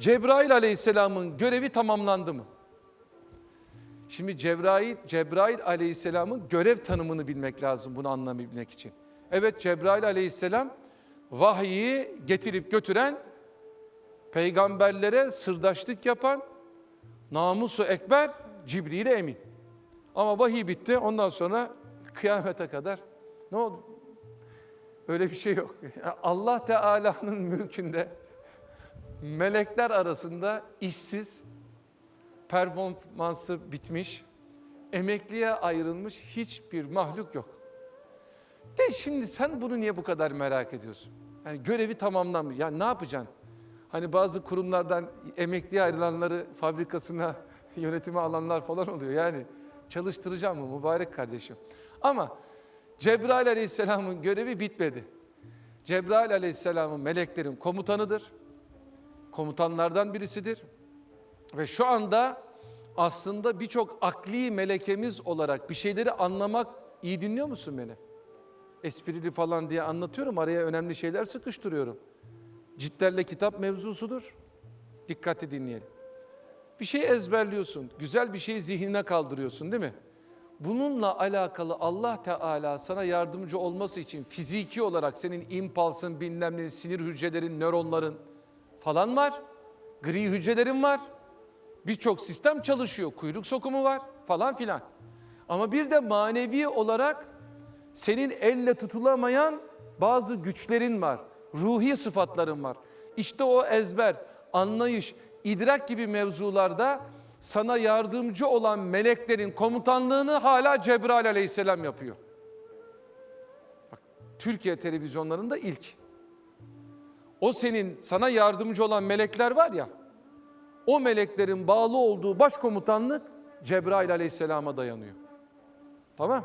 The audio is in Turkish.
Cebrail aleyhisselamın görevi tamamlandı mı? Şimdi Cebrail, Cebrail aleyhisselamın görev tanımını bilmek lazım bunu anlayabilmek için. Evet Cebrail aleyhisselam vahyi getirip götüren, peygamberlere sırdaşlık yapan, namusu ekber, Cibril emin. Ama vahiy bitti ondan sonra kıyamete kadar ne oldu? Öyle bir şey yok. Allah Teala'nın mülkünde melekler arasında işsiz, performansı bitmiş, emekliye ayrılmış hiçbir mahluk yok. De şimdi sen bunu niye bu kadar merak ediyorsun? Yani görevi tamamlanmış. Ya ne yapacaksın? Hani bazı kurumlardan emekliye ayrılanları fabrikasına, yönetime alanlar falan oluyor. Yani çalıştıracağım mı mübarek kardeşim? Ama Cebrail aleyhisselamın görevi bitmedi. Cebrail aleyhisselamın meleklerin komutanıdır. Komutanlardan birisidir. Ve şu anda aslında birçok akli melekemiz olarak bir şeyleri anlamak, iyi dinliyor musun beni? Esprili falan diye anlatıyorum, araya önemli şeyler sıkıştırıyorum. Cidderle kitap mevzusudur. Dikkatli dinleyelim. Bir şey ezberliyorsun, güzel bir şeyi zihnine kaldırıyorsun değil mi? Bununla alakalı Allah Teala sana yardımcı olması için fiziki olarak senin impulsın, bilmem sinir hücrelerin, nöronların falan var. Gri hücrelerin var. Birçok sistem çalışıyor. Kuyruk sokumu var falan filan. Ama bir de manevi olarak senin elle tutulamayan bazı güçlerin var. Ruhi sıfatların var. İşte o ezber, anlayış, idrak gibi mevzularda sana yardımcı olan meleklerin komutanlığını hala Cebrail aleyhisselam yapıyor. Bak, Türkiye televizyonlarında ilk. O senin sana yardımcı olan melekler var ya, o meleklerin bağlı olduğu başkomutanlık Cebrail aleyhisselama dayanıyor. Tamam?